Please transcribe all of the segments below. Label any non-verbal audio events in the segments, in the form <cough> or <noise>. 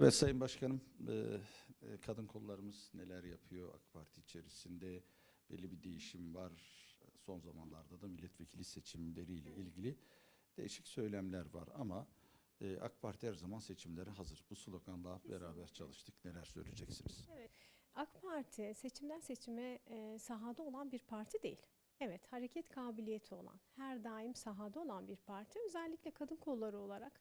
Evet Sayın Başkanım, e, e, kadın kollarımız neler yapıyor AK Parti içerisinde? Belli bir değişim var. Son zamanlarda da milletvekili seçimleriyle ilgili değişik söylemler var ama e, AK Parti her zaman seçimlere hazır. Bu sloganla beraber çalıştık. Neler söyleyeceksiniz? AK Parti seçimden seçime sahada olan bir parti değil. Evet, hareket kabiliyeti olan, her daim sahada olan bir parti. Özellikle kadın kolları olarak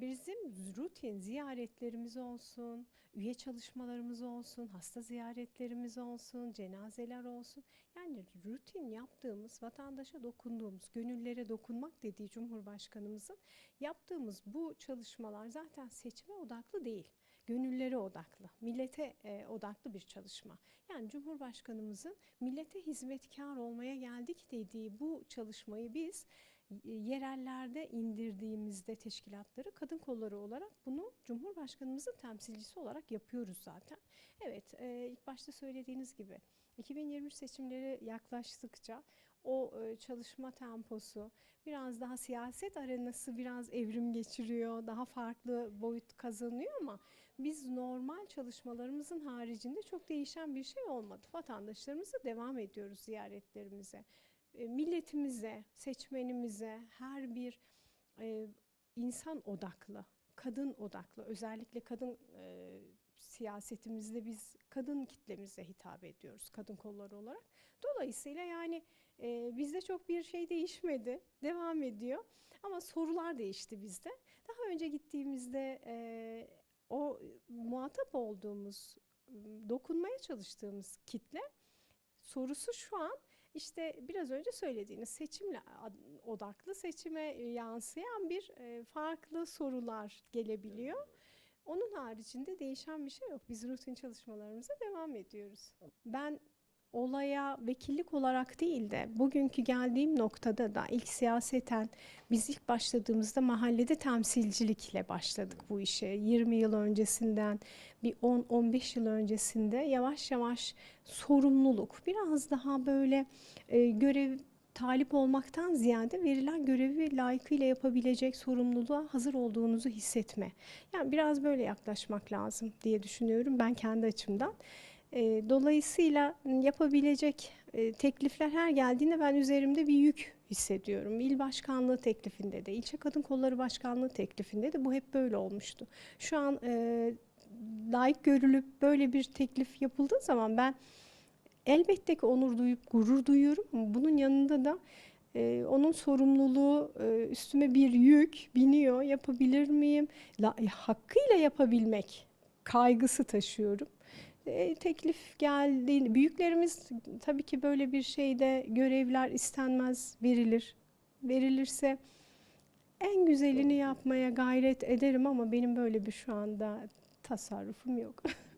bizim rutin ziyaretlerimiz olsun, üye çalışmalarımız olsun, hasta ziyaretlerimiz olsun, cenazeler olsun. Yani rutin yaptığımız, vatandaşa dokunduğumuz, gönüllere dokunmak dediği Cumhurbaşkanımızın yaptığımız bu çalışmalar zaten seçime odaklı değil gönüllere odaklı, millete e, odaklı bir çalışma. Yani Cumhurbaşkanımızın millete hizmetkar olmaya geldik dediği bu çalışmayı biz yerellerde indirdiğimizde teşkilatları kadın kolları olarak bunu Cumhurbaşkanımızın temsilcisi olarak yapıyoruz zaten. Evet, e, ilk başta söylediğiniz gibi 2023 seçimleri yaklaştıkça o e, çalışma temposu biraz daha siyaset arenası biraz evrim geçiriyor, daha farklı boyut kazanıyor ama biz normal çalışmalarımızın haricinde çok değişen bir şey olmadı. Vatandaşlarımıza devam ediyoruz ziyaretlerimize. E, milletimize, seçmenimize her bir e, insan odaklı, kadın odaklı, özellikle kadın e, siyasetimizde biz kadın kitlemize hitap ediyoruz kadın kolları olarak. Dolayısıyla yani bizde çok bir şey değişmedi, devam ediyor. Ama sorular değişti bizde. Daha önce gittiğimizde o muhatap olduğumuz, dokunmaya çalıştığımız kitle sorusu şu an işte biraz önce söylediğiniz seçimle odaklı seçime yansıyan bir e, farklı sorular gelebiliyor. Onun haricinde değişen bir şey yok. Biz rutin çalışmalarımıza devam ediyoruz. Ben olaya vekillik olarak değil de bugünkü geldiğim noktada da ilk siyaseten biz ilk başladığımızda mahallede temsilcilikle başladık bu işe. 20 yıl öncesinden bir 10-15 yıl öncesinde yavaş yavaş sorumluluk biraz daha böyle e, görev talip olmaktan ziyade verilen görevi layıkıyla yapabilecek sorumluluğa hazır olduğunuzu hissetme. Yani biraz böyle yaklaşmak lazım diye düşünüyorum ben kendi açımdan. E, dolayısıyla yapabilecek e, teklifler her geldiğinde ben üzerimde bir yük hissediyorum. İl başkanlığı teklifinde de, ilçe kadın kolları başkanlığı teklifinde de bu hep böyle olmuştu. Şu an e, layık görülüp böyle bir teklif yapıldığı zaman ben elbette ki onur duyup gurur duyuyorum. Bunun yanında da e, onun sorumluluğu e, üstüme bir yük biniyor. Yapabilir miyim? La, e, hakkıyla yapabilmek kaygısı taşıyorum. E, teklif geldi. Büyüklerimiz tabii ki böyle bir şeyde görevler istenmez verilir. Verilirse en güzelini yapmaya gayret ederim ama benim böyle bir şu anda tasarrufum yok. <laughs>